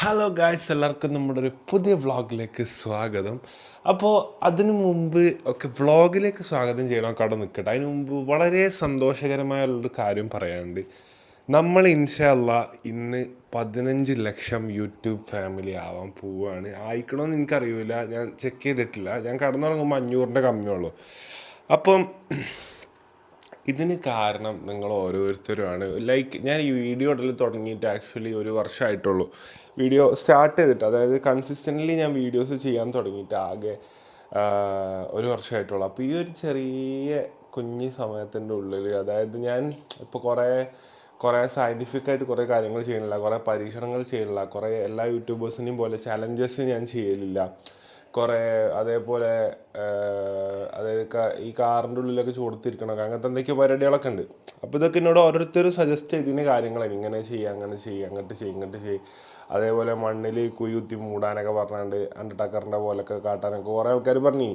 Hello guys എല്ലാവർക്കും നമ്മുടെ ഒരു പുതിയ വ്ളോഗിലേക്ക് സ്വാഗതം. അപ്പോൾ അതിനു മുമ്പ് ഒക്കെ വ്ളോഗിലേക്ക് സ്വാഗതം ചെയ്യണം കട നിൽക്കട്ടെ അതിനു മുമ്പ് വളരെ സന്തോഷകരമായുള്ളൊരു കാര്യം പറയാനുണ്ട്. നമ്മൾ ഇൻഷല്ല ഇന്ന് പതിനഞ്ച് ലക്ഷം യൂട്യൂബ് ഫാമിലി ആവാൻ പോവുകയാണ്. ആയിക്കണമെന്ന് എനിക്കറിയില്ല ഞാൻ ചെക്ക് ചെയ്തിട്ടില്ല. ഞാൻ കടന്നു തുടങ്ങുമ്പോൾ അഞ്ഞൂറിന്റെ കമ്മിയുള്ളൂ അപ്പം ഇതിന് കാരണം നിങ്ങൾ ഓരോരുത്തരുമാണ്. ലൈക്ക് ഞാൻ ഈ വീഡിയോ ഇടൽ തുടങ്ങിയിട്ട് ആക്ച്വലി ഒരു വർഷമായിട്ടുള്ളൂ വീഡിയോ സ്റ്റാർട്ട് ചെയ്തിട്ട് അതായത് കൺസിസ്റ്റന്റ്ലി ഞാൻ വീഡിയോസ് ചെയ്യാൻ തുടങ്ങിയിട്ട് ആകെ ഒരു വർഷമായിട്ടുള്ളൂ അപ്പോൾ ഈ ഒരു ചെറിയ കുഞ്ഞി സമയത്തിന്റെ ഉള്ളിൽ അതായത് ഞാൻ ഇപ്പോൾ കുറേ കുറേ സയന്റിഫിക് ആയിട്ട് കുറേ കാര്യങ്ങൾ ചെയ്യണില്ല കുറേ പരീക്ഷണങ്ങൾ ചെയ്യണില്ല കുറേ എല്ലാ യൂട്യൂബേഴ്സിനെയും പോലെ ചലഞ്ചസ് ഞാൻ ചെയ്യലില്ല. കുറേ അതേപോലെ അതായത് ഈ കാറിന്റെ ഉള്ളിലൊക്കെ ചോർത്തിരിക്കണം അങ്ങനത്തെ എന്തൊക്കെയോ പരിപാടികളൊക്കെ ഉണ്ട്. അപ്പോൾ ഇതൊക്കെ എന്നോട് ഓരോരുത്തർ സജസ്റ്റ് ചെയ്തിന് കാര്യങ്ങളാണ്. ഇങ്ങനെ ചെയ്യുക അങ്ങനെ ചെയ്യുക അങ്ങോട്ട് ചെയ്യുക ഇങ്ങോട്ട് ചെയ്യുക അതേപോലെ മണ്ണിൽ കുയുത്തി മൂടാനൊക്കെ പറഞ്ഞാണ്ട് അണ്ടർടക്കറിന്റെ പോലൊക്കെ കാട്ടാനൊക്കെ കുറേ ആൾക്കാർ പറഞ്ഞു.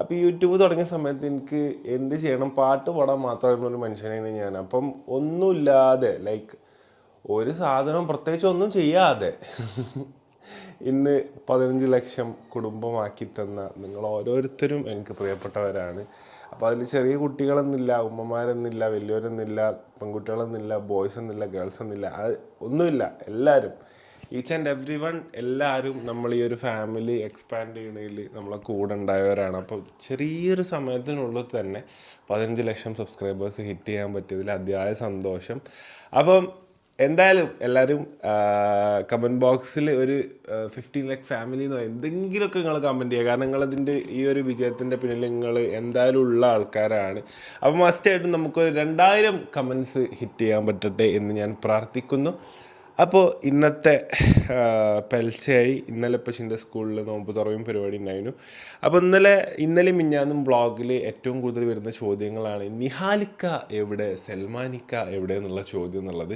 അപ്പോൾ യൂട്യൂബ് തുടങ്ങിയ സമയത്ത് എനിക്ക് എന്ത് ചെയ്യണം പാട്ട് പാടാൻ മാത്രമായിരുന്നു ഒരു മനുഷ്യനാണ് ഞാൻ. അപ്പം ഒന്നുമില്ലാതെ ലൈക്ക് ഒരു സാധനം പ്രത്യേകിച്ച് ഒന്നും ചെയ്യാതെ. ഇന്ന് പതിനഞ്ച് ലക്ഷം കുടുംബമാക്കി തന്ന നിങ്ങൾ ഓരോരുത്തരും എനിക്ക് പ്രിയപ്പെട്ടവരാണ്. അപ്പോൾ അതിൽ ചെറിയ കുട്ടികളെന്നില്ല ഉമ്മമാരെന്നില്ല വലിയവരെന്നില്ല പെൺകുട്ടികളെന്നില്ല ബോയ്സ് എന്നില്ല ഗേൾസ് എന്നില്ല അത് ഒന്നുമില്ല എല്ലാവരും. ഈച്ച് ആൻഡ് എവ്രി വൺ എല്ലാവരും നമ്മൾ ഈ ഒരു ഫാമിലി എക്സ്പാൻഡ് ചെയ്യണതിൽ നമ്മളെ കൂടെ ഉണ്ടായവരാണ്. അപ്പോൾ ചെറിയൊരു സമയത്തിനുള്ളിൽ തന്നെ പതിനഞ്ച് ലക്ഷം സബ്സ്ക്രൈബേഴ്സ് ഹിറ്റ് ചെയ്യാൻ പറ്റിയതിൽ അതിയായ സന്തോഷം. അപ്പം എന്തായാലും എല്ലാവരും കമന്റ് ബോക്സിൽ ഒരു ഫിഫ്റ്റീൻ ലാക്ക് ഫാമിലി എന്നോ എന്തെങ്കിലുമൊക്കെ നിങ്ങൾ കമന്റ് ചെയ്യുക. കാരണം നിങ്ങളതിന്റെ ഈ ഒരു വിജയത്തിന്റെ പിന്നിൽ നിങ്ങൾ എന്തായാലും ഉള്ള ആൾക്കാരാണ്. അപ്പോൾ മസ്റ്റായിട്ടും നമുക്കൊരു രണ്ടായിരം കമൻസ് ഹിറ്റ് ചെയ്യാൻ പറ്റട്ടെ എന്ന് ഞാൻ പ്രാർത്ഥിക്കുന്നു. അപ്പോൾ ഇന്നത്തെ പെൽച്ചയായി ഇന്നലെ പശിന്റെ സ്കൂളിൽ നോമ്പ് തുറയും പരിപാടി ഉണ്ടായിരുന്നു. അപ്പോൾ ഇന്നലെ ഇന്നലെ മിഞ്ഞാന്നും വ്ളോഗിൽ ഏറ്റവും കൂടുതൽ വരുന്ന ചോദ്യങ്ങളാണ് നിഹാലിക്ക എവിടെ സൽമാനിക്ക എവിടെ എന്നുള്ള ചോദ്യം എന്നുള്ളത്.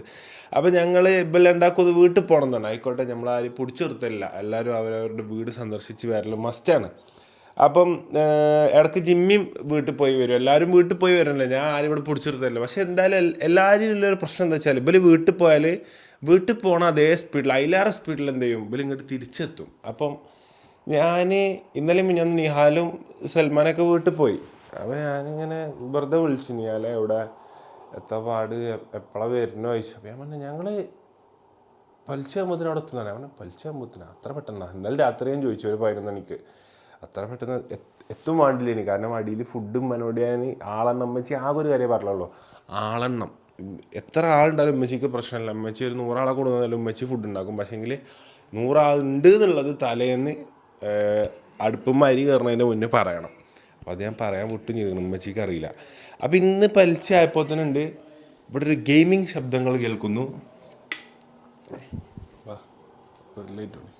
അപ്പോൾ ഞങ്ങൾ ഇപ്പം ഉണ്ടാക്കുന്നത് വീട്ടിൽ പോകണം എന്നാണ്. ആയിക്കോട്ടെ നമ്മൾ ആരും പിടിച്ചു നിർത്തില്ല എല്ലാവരും അവരവരുടെ വീട് സന്ദർശിച്ച് വരലും മസ്റ്റാണ് അപ്പം ഇടയ്ക്ക് ജിമ്മിയും വീട്ടിൽ പോയി വരും. എല്ലാവരും വീട്ടിൽ പോയി വരണല്ലോ. ഞാൻ ആരും ഇവിടെ പിടിച്ചെടുത്തല്ലോ പക്ഷേ എന്തായാലും എല്ലാവരും ഉള്ളൊരു പ്രശ്നം എന്താ വെച്ചാൽ ഇവർ വീട്ടിൽ പോയാൽ വീട്ടിൽ പോണ അതേ സ്പീഡിൽ അതിലേറെ സ്പീഡിൽ എന്ത് ചെയ്യും? ഇവർ ഇങ്ങോട്ട് തിരിച്ചെത്തും. അപ്പം ഞാൻ ഇന്നലെ ഞാൻ നിഹാലും സൽമാനൊക്കെ വീട്ടിൽ പോയി. അപ്പോൾ ഞാനിങ്ങനെ വെറുതെ വിളിച്ചു നിഹാലെ എവിടെ എത്ര പാട് എപ്പോഴാണ് വരുന്നോ ചോദിച്ചു. ഞാൻ പറഞ്ഞു ഞങ്ങൾ പലിച്ചാകുമ്പോഴത്തേനും അവിടെ എത്തുന്നതാണ്. അവനെ പലിച്ചാകുമ്പോഴത്തേനും അത്ര പെട്ടെന്നാണ് ഇന്നലെ രാത്രി ഞാൻ ചോദിച്ചു ഒരു പതിനൊന്ന് മണിക്ക്. അത്ര പെട്ടെന്ന് എത്ത്- വേണ്ടില്ലേനി. കാരണം അടിയിൽ ഫുഡും മനോടിയാണ് ആളെണ്ണം അമ്മച്ചി ആകെ ഒരു കാര്യം പറഞ്ഞുള്ളൂ. ആളെണ്ണം. എത്ര ആളുണ്ടായാലും ഉമ്മച്ചിക്ക് പ്രശ്നമില്ല. ഉമ്മച്ചി ഒരു നൂറാളെ കൊടുക്കുന്നാലും ഉമ്മച്ചി ഫുഡ് ഉണ്ടാക്കും. പക്ഷേങ്കിൽ നൂറാളുണ്ട് എന്നുള്ളത് തലേന്ന് അടുപ്പും അരി കയറുന്നതിന്റെ മുന്നേ പറയണം. അപ്പോൾ അത് ഞാൻ പറയാൻ വിട്ടും ചെയ്തിരുന്നു ഉമ്മച്ചിക്ക് അറിയില്ല. അപ്പോൾ ഇന്ന് പലിച്ച ആയപ്പോൾ തന്നെ ഉണ്ട്. ഇവിടെ ഒരു ഗെയിമിംഗ് ശബ്ദങ്ങൾ കേൾക്കുന്നു. ലൈറ്റ്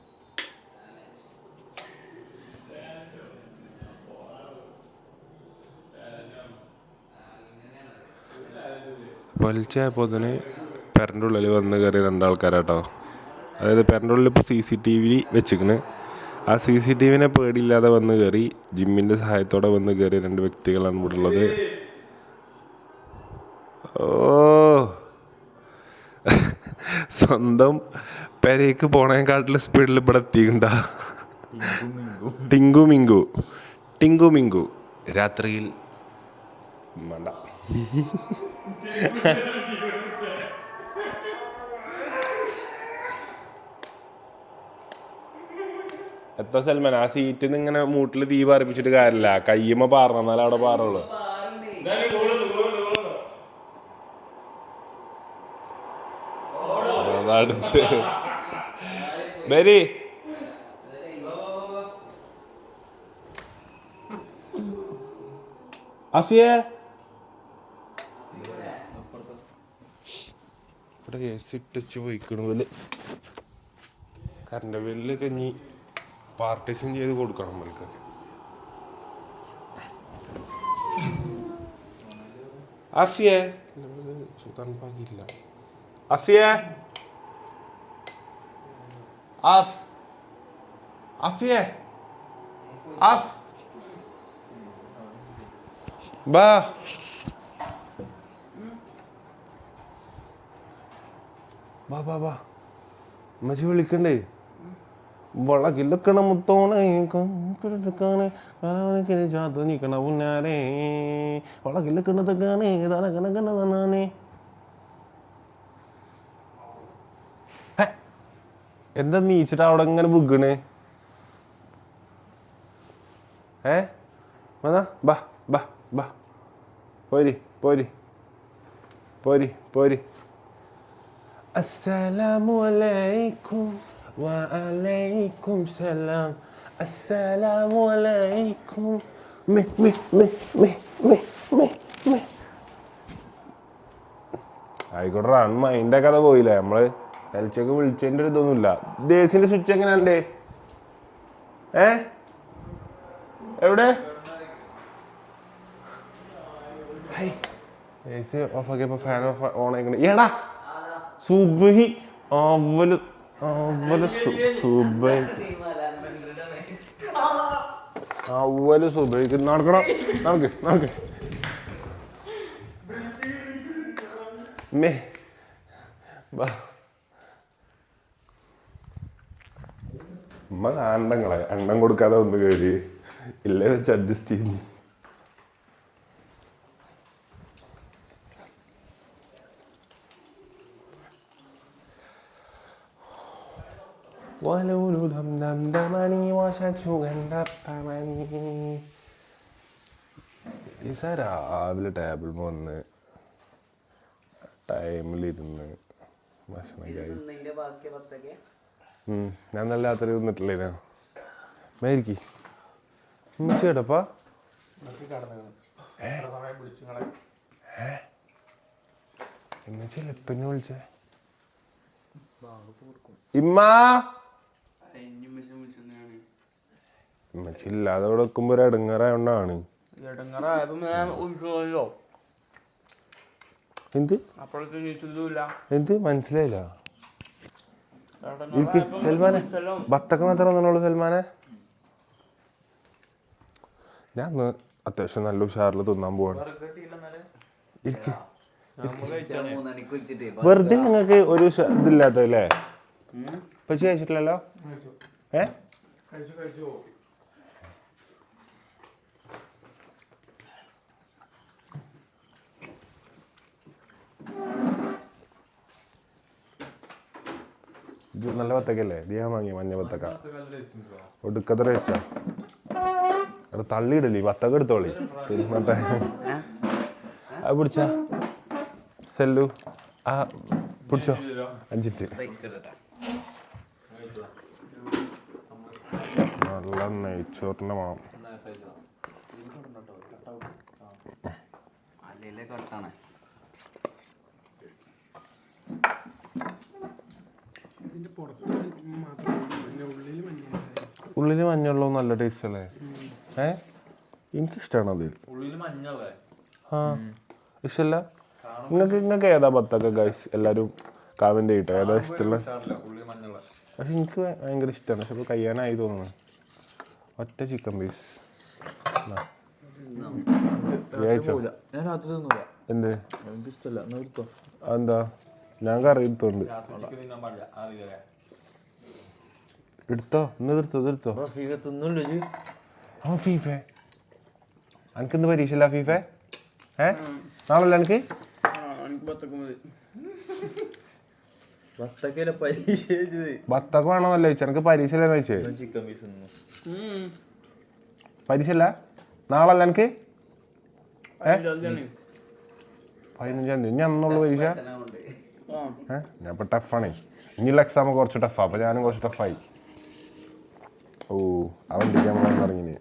വലിച്ചപ്പോൾ തന്നെ പെരന്റെ ഉള്ളിൽ വന്ന് കയറിയ രണ്ടാൾക്കാരാട്ടോ. അതായത് പെരന്റെ ഉള്ളിൽ ഇപ്പോൾ സി സി ടി വി വെച്ചിക്കണ് ആ സി സി ടി വിനെ പേടിയില്ലാതെ വന്ന് കയറി ജിമ്മിന്റെ സഹായത്തോടെ വന്ന് കയറിയ രണ്ട് വ്യക്തികളാണ് ഇവിടെ ഉള്ളത്. ഓ. സ്വന്തം പെരേക്ക് പോണേക്കാട്ടിൽ സ്പീഡിൽ ഇവിടെ എത്തിയിട്ടുണ്ടാ ടിങ്കു മിങ്കു. ടിങ്കു മിങ്കു. രാത്രിയിൽ വേണ്ട എത്ര സൽമാൻ ആ സീറ്റിൽ നിന്ന് ഇങ്ങനെ മൂട്ടിൽ തീ പാറിപ്പിച്ചിട്ട് കാര്യമില്ല. കയ്യുമ്മ പാറണം എന്നാലും അവിടെ പാറുള്ളൂ. അതടുത്ത് ബരി. അഫിയെ. ഇവിടെ എ സി ഇട്ടിച്ച് പോയിക്കണ കറണ്ട് ബില്ലൊക്കെ ഇനി പാർട്ടീഷൻ ചെയ്ത് കൊടുക്കണം നമ്മൾക്കൊക്കെ അഫിയെ തണുപ്പാക്കിയില്ല അഫിയെ ആഫ് അഫിയെ ആഫ് ബാ. ബാ ബാ ബാ ഉമ്മച്ചി വിളിക്കണ്ടേ? വളകിലക്കണ മുത്തോണേ ചാത്ത് നിക്കണ പുന്നാരേ. വളകിലക്കണതൊക്കെയാണേ തനകണക്കണ തന്നാനേ. എന്താ നീച്ചിട്ട് അവിടെ ഇങ്ങനെ ബുഗണ് ഏ വന്നാ ബാ ബാ ബാ. പോരി പോരി പോരി പോരി. അസ്സലാമു അലൈക്കും വഅലൈക്കും സലാം അസ്സലാമു അലൈക്കും മി മി മി മി മി മി മി ആയിക്കോട്ടെ റൺ മൈൻഡ് കഥ പോയില്ല? നമ്മൾ എൽച്ചൊക്കെ വിളിച്ചതിന്റെ ഒരു ഇതൊന്നുമില്ല ദേശിന്റെ സ്വിച്ച് എങ്ങനെയുണ്ട് ഏ? എവിടെ? ഓഫ് ആക്കിയപ്പോ ഫാൻ ഓഫ് ഓൺ ആയിക്കണേ. എടാ! സുബഹി അവൽ അവൽ സു- സുബഹി. അവൽ സുബഹിക്ക് നടക്കണം? നടക്ക് നടക്ക്. മേ. ഉമ്മ അണ്ടങ്ങളെ. അണ്ണം കൊടുക്കാതെ ഒന്ന് കയറി ഇല്ലേ വെച്ച് അഡ്ജസ്റ്റ് ചെയ്യുന്നു. ولولو دم دم دمني وشكشو ഈസ രാവിലെ ടേബിൾ വന്ന് ടൈമിലിരുന്ന് ഭക്ഷണം കഴിച്ചു. ഞാൻ നല്ല രാത്രി തിന്നിട്ടില്ലേ മേരിക്ക് ചേട്ടപ്പാ എന്നുവെച്ചാൽ എപ്പിനെ വിളിച്ചേ? ഇമ്മാ! ഇമ്മച്ചില്ലാതെ ഇവിടെ വെക്കുമ്പോ ഒരു ഇടങ്ങാറായോണ്ടാണ് എന്ത്? എന്ത്? മനസ്സിലായില്ല. ഇരിക്ക് സൽമാനെ ബത്തക്ക മാത്രം വന്നോളൂ സൽമാനെ. ഞാൻ അത്യാവശ്യം നല്ല ഉഷാറിൽ തിന്നാൻ പോവാണ്. ഇരിക്ക്. വെറുതെ നിങ്ങൾക്ക് ഒരു ഇതില്ലാത്തല്ലേ ഇപ്പൊ കഴിച്ചിട്ടില്ലല്ലോ? ഏ? ഇത് നല്ല വത്തക്കല്ലേ ഇത് വാങ്ങി വാങ്ങിയ മഞ്ഞ വത്തക്ക. ഒടുക്കത്തെ ടേസ്റ്റാ അവിടെ തള്ളിയിടല്ലേ വത്തക്ക എടുത്തോളി. തിന്നട്ടെ അത് പിടിച്ച. സെല്ലു. ആ പിടിച്ചോ. അഞ്ചിട്ട് നല്ല നെയ്ച്ചോറിന്റെ മണം ഉള്ളിൽ മഞ്ഞുള്ളൂ നല്ല ടേസ്റ്റ് അല്ലേ ഏ? എനിക്കിഷ്ടമാണ് അത്. ആ. ഇഷ്ടല്ല? നിങ്ങൾക്ക് നിങ്ങൾക്ക് ഏതാ പത്തൊക്കെ ഗൈസ് എല്ലാവരും കമന്റ് ചെയ്യട്ടെ. ഏതാ ഇഷ്ടമുള്ള? പക്ഷെ എനിക്ക് ഭയ- ഭയങ്കര ഇഷ്ടമാണ് പക്ഷെ ഇപ്പോൾ കഴിയാനായി തോന്നുന്നു. ഒറ്റ ചിക്കൻ പീസ് എന്താ ഞാൻ എന്ത്? എടുത്തോ? കറി എടുത്തോണ്ട്. എടുത്തോ? ഇന്ന് എടുത്തോ? ജി ആ ഫീഫേ അനക്ക് പരീക്ഷ ഇല്ല ഫീഫേ ഏ? നാളല്ല എനിക്ക് ബത്തൊക്കെ വേണമെന്നല്ല ചോദിച്ചു. എനിക്ക് പരീക്ഷ ഇല്ലെന്ന് ചോദിച്ചേ. പരീക്ഷ ഇല്ല? നാളല്ല എനിക്ക്? പതിനഞ്ചാം തീയതി. ഞാൻ അന്നുള്ളൂ പരീക്ഷ. ഞാൻ ഇപ്പൊ ടഫാണേ ഇനിയുള്ള എക്സാം കുറച്ച് ടഫാ അപ്പൊ ഞാനും കുറച്ച് ടഫായി ഓ ആ വണ്ടിക്ക് നമ്മൾ ഇറങ്ങി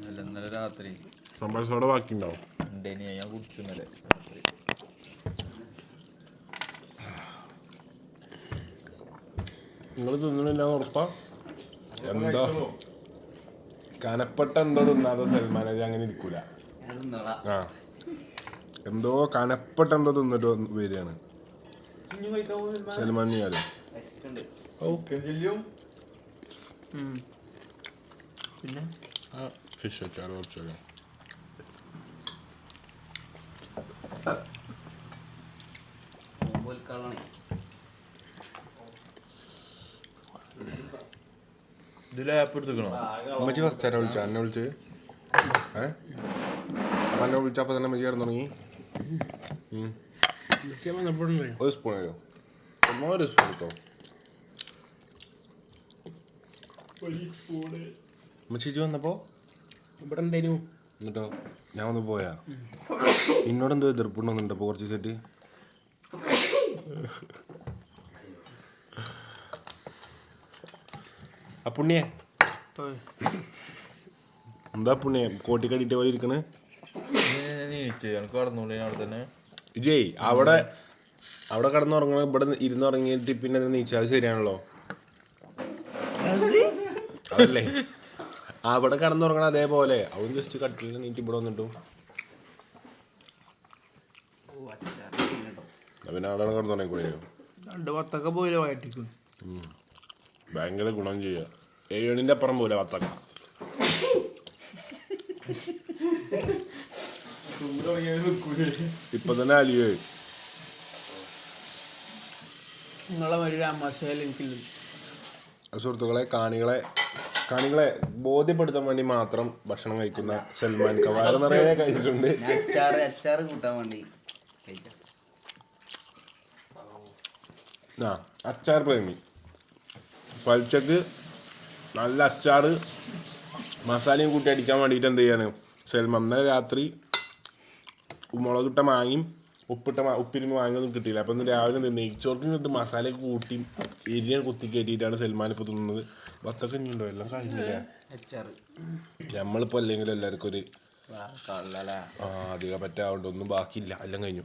അല്ല ഇന്നലെ രാത്രി. സംഭാഷ സോഡ ബാക്കി ഉണ്ടാവും ഉണ്ടേനി ഞാൻ കുടിച്ചു ഇന്നലെ. രാത്രി നിങ്ങൾ തിന്നണില്ല ഉറപ്പാ എന്താ? കനപ്പെട്ട എന്തോ തിന്നാതെ സൽമാൻ അത് അങ്ങനെ ഇരിക്കൂല. ആ. എന്തോ കനപ്പെട്ട എന്തോ തിന്നിട്ട് വരികയാണ്. സൽമാൻ ഞാൻ ഓക്കെ പിന്നെ ഫിഷ് അച്ചാർ കുറച്ചൊക്കെ. ഇതിൽ ആപ്പ് എടുത്തുക്കണോ അമ്മച്ചി ഫസ്റ്റ് ആരാ വിളിച്ച എന്നെ വിളിച്ച് ഏ അപ്പൊ എന്നെ വിളിച്ചപ്പോ തന്നെ അമ്മച്ചി കിടന്നു തുടങ്ങി. ഒരു സ്പൂൺ അല്ലോ ഒരു സ്പൂൺ എടുത്തോ എന്നിട്ടോ? ഞാൻ ഒന്ന് പോയാ? ഇന്നോട് എന്തോ എതിർപ്പുണ്ടോ കുറച്ച് സെറ്റ് ആ പുണ്യേ. എന്താ പുണ്യേ? കോട്ടിക്കടിയിട്ട് പോലെ ഇരിക്കണേ. ജയ് അവിടെ അവിടെ കടന്നുറങ്ങണ ഇവിടെ ഇരുന്നുറങ്ങിയിട്ട് പിന്നെ നീച്ചാൽ ശരിയാണല്ലോ. അതല്ലേ? ആ അവിടെ കിടന്നുറങ്ങണ അതേപോലെ. അവൻ ജസ്റ്റ് കട്ടിലിൽ നീറ്റ് ഇവിടെ വന്നിട്ടും. പിന്നെ അവിടെ കിടന്നുറങ്ങിക്കൂടെ രണ്ട് വത്തക്ക പോയില്ല വയറ്റിക്ക്? ഭയങ്കര ഗുണം ചെയ്യുക ഏഴുണിന്റെ അപ്പുറം പോലെ വത്തക്ക? ഇപ്പൊ തന്നെ അലിയോ? നിങ്ങളെ ഒരു രാമാശാല എനിക്കില്ല. സുഹൃത്തുക്കളെ കാണികളെ കാണികളെ ബോധ്യപ്പെടുത്താൻ വേണ്ടി മാത്രം ഭക്ഷണം കഴിക്കുന്ന സൽമാൻ കവാര നിറയെ കഴിച്ചിട്ടുണ്ട്. അച്ചാറ് അച്ചാറ് കൂട്ടാൻ വേണ്ടി ആ അച്ചാർ പ്രേമി പലിച്ചക്ക് നല്ല അച്ചാറ് മസാലയും കൂട്ടി അടിക്കാൻ വേണ്ടിയിട്ട് എന്ത് ചെയ്യാണ് സൽമാൻ ഇന്നലെ രാത്രി മുളകിട്ട മാങ്ങയും ഉപ്പിട്ട മാ വാങ്ങിയൊന്നും കിട്ടിയില്ല. അപ്പം ഇന്ന് രാവിലെ എന്ത് നെയ്ച്ചോർക്കും കിട്ടി മസാല കൂട്ടി എരിയാൻ കുത്തി കയറ്റിയിട്ടാണ് സൽമാൻ ഇപ്പോൾ തിന്നുന്നത്. വത്തൊക്കെ ഇനിയുണ്ടോ എല്ലാം കഴിഞ്ഞില്ല? നമ്മളിപ്പോൾ അല്ലെങ്കിലും എല്ലാവർക്കും ഒരു ആ അധികം പറ്റാവുണ്ട്. ഒന്നും ബാക്കിയില്ല. എല്ലാം കഴിഞ്ഞു.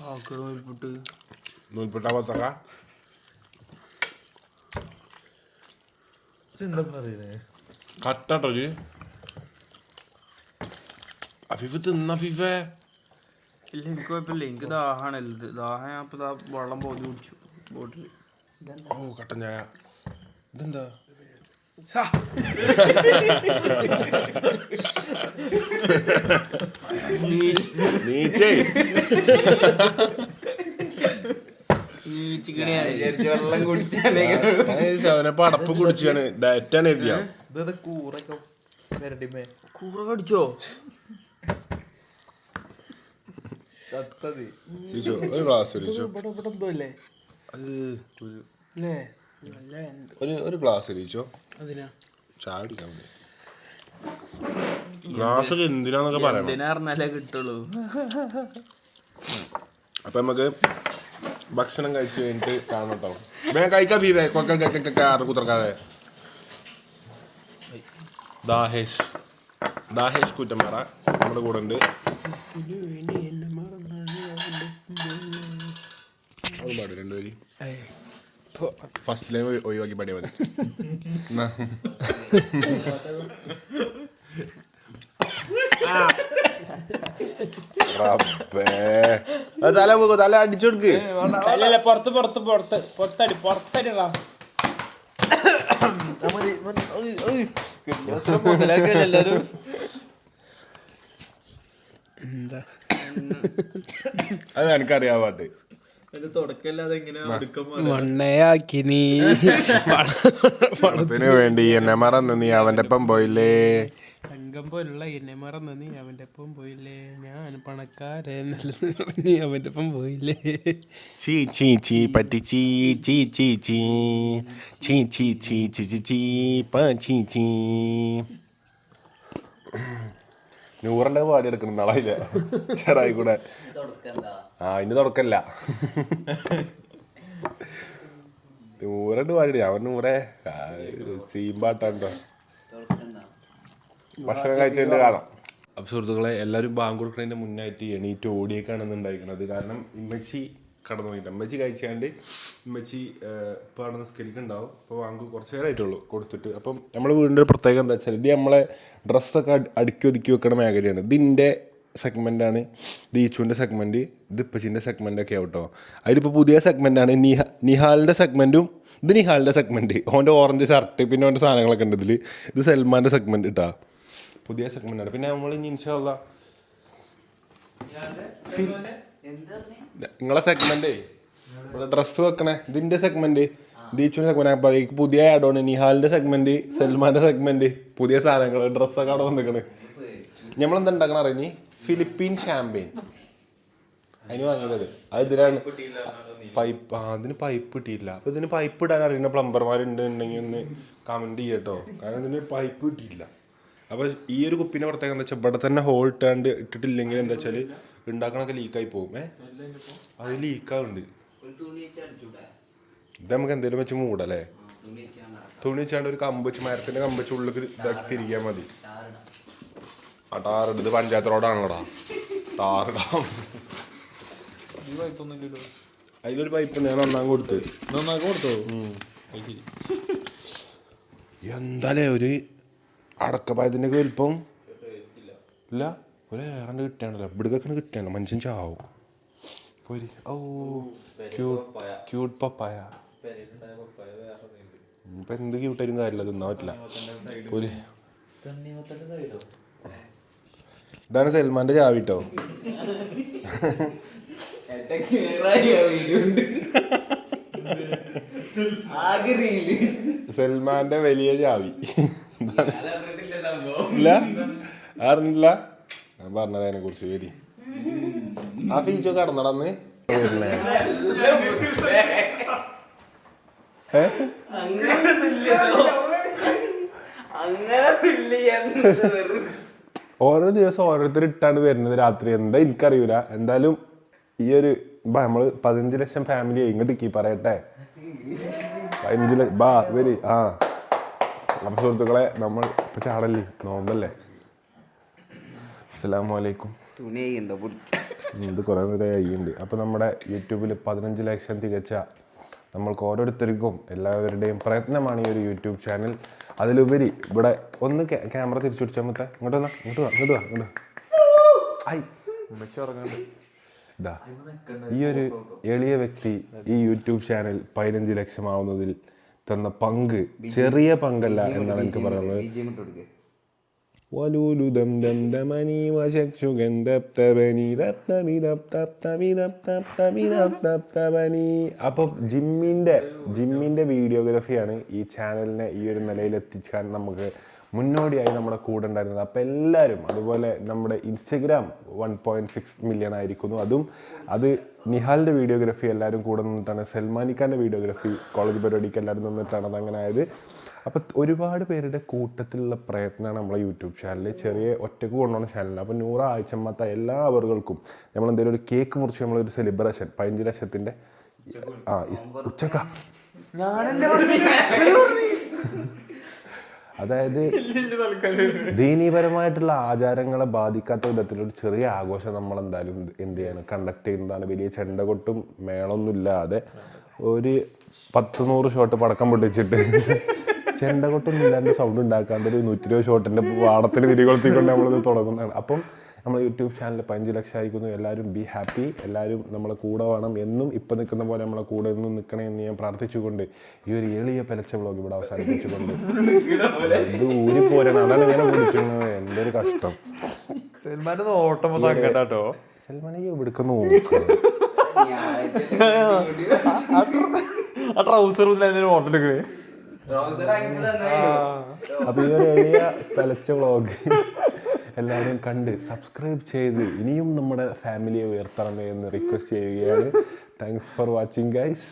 വത്തക്ക? നൂൽപ്പെട്ട പത്തക്ക എന്താ പറയുന്നത് കട്ടോ ജി അഫീഫ് തിന്ന അഫീഫേ. ഇല്ല എനിക്ക് കുഴപ്പമില്ല. എനിക്ക് ദാഹാണ് ഇത് ദാഹം ഞാൻ ഇപ്പൊ ദാ വെള്ളം പോയി കുടിച്ചു ബോട്ടിൽ ഓ കട്ടൻ ചായ. ഇതെന്താ? നീച്ചേ. വെള്ളം കുടിച്ചാലേ ശവനപ്പ അടപ്പ് കുടിച്ചാണ്. ഡയറ്റാണ് എഴുതിയ കൂറൊക്കെ കൂറൊക്കെ വരട്ടിമേ കൂറ കടിച്ചോ ചത്തത് ഒരു ഗ്ലാസ് ഇരിച്ചോ ഇവിടെ ഇവിടെ എന്തോ അല്ലേ അത് ഒരു- അല്ലേ നല്ല ഉണ്ട്. ഒരു ഒരു ഗ്ലാസ് ഇരിച്ചോ അതിനാ? ചായ കുടിക്കാൻ വേണ്ടി. ഗ്ലാസ് ഒക്കെ എന്തിനാന്നൊക്കെ പറയണം. എന്തിനാ കിട്ടുള്ളൂ. അപ്പൊ നമുക്ക് ഭക്ഷണം കഴിച്ചു കഴിഞ്ഞിട്ട് കാണണം കേട്ടോ. വേഗം കഴിക്കാം ഫീവേ കൊക്കെ ആറ് കുത്തിറക്കാതെ ദാഹേഷ്. ദാഹേഷ് കുറ്റമ്പാറ നമ്മുടെ കൂടെ ഉണ്ട്. പാടി രണ്ടുപേര് ഫസ്റ്റ് ലൈവ് ഒഴിവാക്കി പാടിയാൽ മതി. തല പോകോ തല അടിച്ചെടുക്ക് പുറത്ത് പുറത്ത് പുറത്ത്. പുറത്തടി പുറത്തടിടാ എല്ലാരും എന്താ? അത് എനിക്കറിയാം മണ്ണയാക്കി നീ. പണത്തിന് വേണ്ടി എന്നെ മറന്ന് നീ അവന്റെ ഒപ്പം പോയില്ലേ? തങ്കം പോലുള്ള എന്നെ മറന്നു നീ അവന്റെ ഒപ്പം പോയില്ലേ? ഞാൻ പണക്കാരൻ നീ അവന്റെ ഒപ്പം പോയില്ലേ? ചീ ചീ ചീ പറ്റി ചീ ചീ ചീ ചീ. ചീ ചീ ചീ ചീ ചീ ചീ പ ചീ ചീ. നൂറിന്റെ പാടി എടുക്കണം നാളെ ചെറായി കൂടെ തുടക്കെന്താ ആ ഇന്ന് തുടക്കല്ല. നൂറണ്ട് പാടി അവൻ നൂറെ സീമ്പാട്ടോ തുടക്കെന്താ ഭക്ഷണം കഴിച്ചതിന്റെ കാണാം അപ്പോൾ സുഹൃത്തുക്കളെ എല്ലാവരും ബാങ്ക് കൊടുക്കുന്നതിന്റെ മുന്നായിട്ട് എണീറ്റ് ഓടിയേക്കാണ് ഇന്ന് ഉണ്ടായിരിക്കുന്നത് കാരണം ഇമ്മച്ചി കടന്നു പോയിട്ട് അമ്മച്ചി കഴിച്ചാണ്ട് ഇമ്മച്ചി ഇപ്പോൾ അവിടെ ഉണ്ടാവും. അപ്പോൾ ബാങ്ക് കുറച്ച് നേരമായിട്ടുള്ളൂ കൊടുത്തിട്ട്. അപ്പം നമ്മൾ വീടിന്റെ ഒരു പ്രത്യേകത എന്താ വെച്ചാൽ ഇത് നമ്മളെ ഡ്രസ്സൊക്കെ അടുക്കി ഒതുക്കി വെക്കണ മേഖലയാണ്. ഇതിന്റെ സെഗ്മെന്റാണ് ദീച്ചുവിന്റെ സെഗ്മെന്റ് ഇത് ഇപ്പച്ചിന്റെ സെഗ്മെന്റ് ഒക്കെ ആവട്ടോ അതിലിപ്പോൾ പുതിയ സെഗ്മെന്റാണ് നിഹ നിഹാലിന്റെ സെഗ്മെന്റും ഇത് നിഹാലിന്റെ സെഗ്മെന്റ് ഓന്റെ ഓറഞ്ച് ഷർട്ട് പിന്നെ ഓന്റെ സാധനങ്ങളൊക്കെ ഉണ്ട് ഇതിൽ ഇത് സൽമാന്റെ സെഗ്മെന്റ് ഇട്ടാ പുതിയ സെഗ്മെന്റാണ് പിന്നെ നമ്മൾ ഇനി ഇൻഷാല്ല നിങ്ങളെ സെഗ്മെന്റേ ഇവിടെ ഡ്രസ്സ് വെക്കണേ. ഇതിന്റെ സെഗ്മെന്റ് ദീച്ചുവിന്റെ സെഗ്മെന്റ് അപ്പോൾ അതിലേക്ക് പുതിയ ആഡോൺ നിഹാലിന്റെ സെഗ്മെന്റ് സൽമാന്റെ സെഗ്മെന്റ് പുതിയ സാധനങ്ങൾ ഡ്രസ്സൊക്കെ അവിടെ വന്നിരിക്കണേ നമ്മളെന്താ ഉണ്ടാക്കണ അറിഞ്ഞി ഫിലിപ്പീൻ ഷാമ്പയിൻ അതിന് വാങ്ങിയത് അത് ഇതിലാണ്. പൈപ്പ് അതിന് പൈപ്പ് കിട്ടിയില്ല അപ്പൊ ഇതിന് പൈപ്പ് ഇടാൻ അറിയുന്ന പ്ലംബർമാരുണ്ട് ഉണ്ടെങ്കിൽ ഒന്ന് കമന്റ് ചെയ്യട്ടോ കാരണം ഇതിന് പൈപ്പ് കിട്ടിയില്ല അപ്പൊ ഈ ഒരു കുപ്പിനെ പുറത്തേക്ക് എന്താ വെച്ചാൽ ഇവിടെ തന്നെ ഹോൾ ഇട്ടാണ്ട് ഇട്ടിട്ടില്ലെങ്കിൽ എന്താ വെച്ചാൽ ഉണ്ടാക്കണൊക്കെ ലീക്കായി പോകും ഏ? അത് ലീക്കാവുണ്ട് ഇത് നമുക്ക് എന്തെങ്കിലും വെച്ച് മൂടല്ലേ? തുണി വെച്ചാണ്ട് ഒരു കമ്പ് വെച്ച് മരത്തിന്റെ കമ്പ് വെച്ച് ഉള്ളിൽ ഇതാക്കി തിരിക്കാൻ മതി. ആ ടാറിട് ഇത് പഞ്ചായത്ത് റോഡാണല്ലോടാ. ടാറിടാം ഈ വായ്പൊന്നുമില്ലല്ലോ അതിലൊരു പൈപ്പ് ഞാൻ ഒന്നാം കൊടുത്ത്. നന്നാക്കി കൊടുത്തോ? എന്താലേ ഒരു അടക്കപ്പായത്തിന്റെ വലിപ്പം? ഇല്ല. ഒരു ഏറണ്ട് കിട്ടിയാണല്ലോ ഇവിടുക്കൊക്കെ കിട്ടിയാണല്ലോ മനുഷ്യൻ ചാവും. പോരി. ഓ ക്യൂട്ട് ക്യൂട്ട് പപ്പായ. ഇപ്പൊ എന്ത് ക്യൂട്ടായാലും കാര്യമില്ല. തിന്നാൻ പറ്റില്ല. പോരി. ഇതാണ് സൽമാന്റെ ചാവിട്ടോ സൽമാന്റെ വലിയ ചാവി. ഇല്ല? അറിഞ്ഞില്ല? ഞാൻ പറഞ്ഞത് അതിനെ കുറിച്ച് വരി ആ ഫീച്ചോ കടന്നടന്ന് അങ്ങനെ ഓരോ ദിവസം ഓരോരുത്തർ ഇട്ടാണ് വരുന്നത് രാത്രി. എന്താ എനിക്കറിയില്ല എന്തായാലും ഈ ഒരു ബാ നമ്മൾ പതിനഞ്ച് ലക്ഷം ഫാമിലി ഇങ്ങോട്ട് കീ പറയട്ടെ. പതിനഞ്ച് ലക്ഷം ബാ വരി ആ. അപ്പൊ സുഹൃത്തുക്കളെ നമ്മൾ ഇപ്പൊ ചാടല്ലേ? നോമ്പല്ലേ? അസ്സലാമു അലൈക്കും. തുണി ഉണ്ടോ പിടിച്ച. ഉം, ഇത് കുറേ നേരം കഴിയുന്നുണ്ട് അപ്പോൾ നമ്മുടെ യൂട്യൂബിൽ പതിനഞ്ച് ലക്ഷം തികച്ച നമ്മൾക്ക് ഓരോരുത്തർക്കും എല്ലാവരുടെയും പ്രയത്നമാണ് ഈ ഒരു യൂട്യൂബ് ചാനൽ. അതിലുപരി ഇവിടെ ഒന്ന് ക്യാമറ തിരിച്ചു പിടിച്ചാൽ മുത്തെ ഇങ്ങോട്ട് വന്നാ ഇങ്ങോട്ട് വാ ഇങ്ങോട്ട് വാ ഇങ്ങോട്ട് ഐ. ഐ ഇതാ ഈ ഒരു എളിയ വ്യക്തി ഈ യൂട്യൂബ് ചാനൽ പതിനഞ്ച് ലക്ഷമാവുന്നതിൽ തന്ന പങ്ക് ചെറിയ പങ്കല്ല എന്നാണ് എനിക്ക് പറയുന്നത്. ولول دم دم دمني وشكشكا دبتبني دبتبي دبتبتبي دبتبتبي دبتبتبني അപ്പോൾ ജിമ്മിൻ്റെ ജിമ്മിൻ്റെ വീഡിയോഗ്രാഫിയാണ് ഈ ചാനലിനെ ഈ ഒരു നിലയിൽ എത്തിക്കാൻ നമുക്ക് മുന്നോടിയായി നമ്മുടെ കൂടെ ഉണ്ടായിരുന്നത് അപ്പോൾ എല്ലാവരും അതുപോലെ നമ്മുടെ Instagram one point six million ആയിരിക്കുന്നു അതും അത് നിഹാലിൻ്റെ വീഡിയോഗ്രാഫി എല്ലാവരും കൂടെ നിന്നിട്ടാണ് സൽമാനിക്കാൻ്റെ വീഡിയോഗ്രാഫി കോളേജ് പരിപാടിക്ക് എല്ലാവരും നിന്നിട്ടാണ് അത് അങ്ങനെ ആയത് അപ്പം ഒരുപാട് പേരുടെ കൂട്ടത്തിലുള്ള പ്രയത്നമാണ് നമ്മളെ യൂട്യൂബ് ചാനൽ ചെറിയ ഒറ്റയ്ക്ക് കൊണ്ടുപോകുന്ന ചാനൽ അപ്പോൾ നൂറാഴ്ചമ്മത്ത എല്ലാ അവറുകൾക്കും നമ്മൾ എന്തെങ്കിലും ഒരു കേക്ക് മുറിച്ച് നമ്മളൊരു സെലിബ്രേഷൻ പതിനഞ്ച് ലക്ഷത്തിന്റെ ആ ഉച്ചക്ക. അതായത് ദീനീപരമായിട്ടുള്ള ആചാരങ്ങളെ ബാധിക്കാത്ത വിധത്തിലൊരു ചെറിയ ആഘോഷം നമ്മൾ എന്തായാലും എന്ത് ചെയ്യണം? കണ്ടക്ട് ചെയ്യുന്നതാണ്. വലിയ ചെണ്ട കൊട്ടും മേളൊന്നും ഇല്ലാതെ ഒരു പത്ത് നൂറ് ഷോട്ട് പടക്കം പൊട്ടിച്ചിട്ട് ചെണ്ട കൊട്ടൊന്നും ഇല്ലാണ്ട് സൗണ്ട് ഉണ്ടാക്കാണ്ട് ഒരു നൂറ്റി ഇരുപത് ഷോട്ടിന്റെ പാടത്തിന് തിരികൊളുത്തിക്കൊണ്ട് നമ്മളിത് തുടങ്ങുന്നതാണ് അപ്പം നമ്മൾ യൂട്യൂബ് ചാനൽ പതിനഞ്ച് ലക്ഷം ആയിരിക്കുന്നു എല്ലാവരും ബി ഹാപ്പി എല്ലാവരും നമ്മളെ കൂടെ വേണം എന്നും ഇപ്പം നിൽക്കുന്ന പോലെ നമ്മളെ കൂടെ എന്നും നിൽക്കണേ എന്ന് ഞാൻ പ്രാർത്ഥിച്ചുകൊണ്ട് ഈ ഒരു എളിയ പെലച്ച വ്ളോഗ് ഇവിടെ അവസാനിപ്പിച്ചുകൊണ്ട് ഇത് ഊരി പോരണം അതാണ് ഇങ്ങനെ കുടിച്ചിരുന്നത് എന്റെ ഒരു കഷ്ടം സൽമാൻ ഓട്ടം കേട്ടോ സൽമാനെ ഇവിടുക്ക് നോക്കുക ആ ട്രൗസർ എടുക്കണേ ട്രൗസർ അഞ്ച് തന്നായിരുന്നു അപ്പൊ ഈ ഒരു എളിയ തലച്ച വ്ളോഗ് എല്ലാവരും കണ്ട് സബ്സ്ക്രൈബ് ചെയ്ത് ഇനിയും നമ്മുടെ ഫാമിലിയെ ഉയർത്തണമേ എന്ന് റിക്വസ്റ്റ് ചെയ്യുകയാണ്. താങ്ക്സ് ഫോർ വാച്ചിങ് ഗൈസ്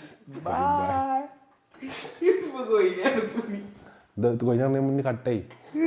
കൊഞ്ഞാണെങ്കിൽ മുന്നേ കട്ടായി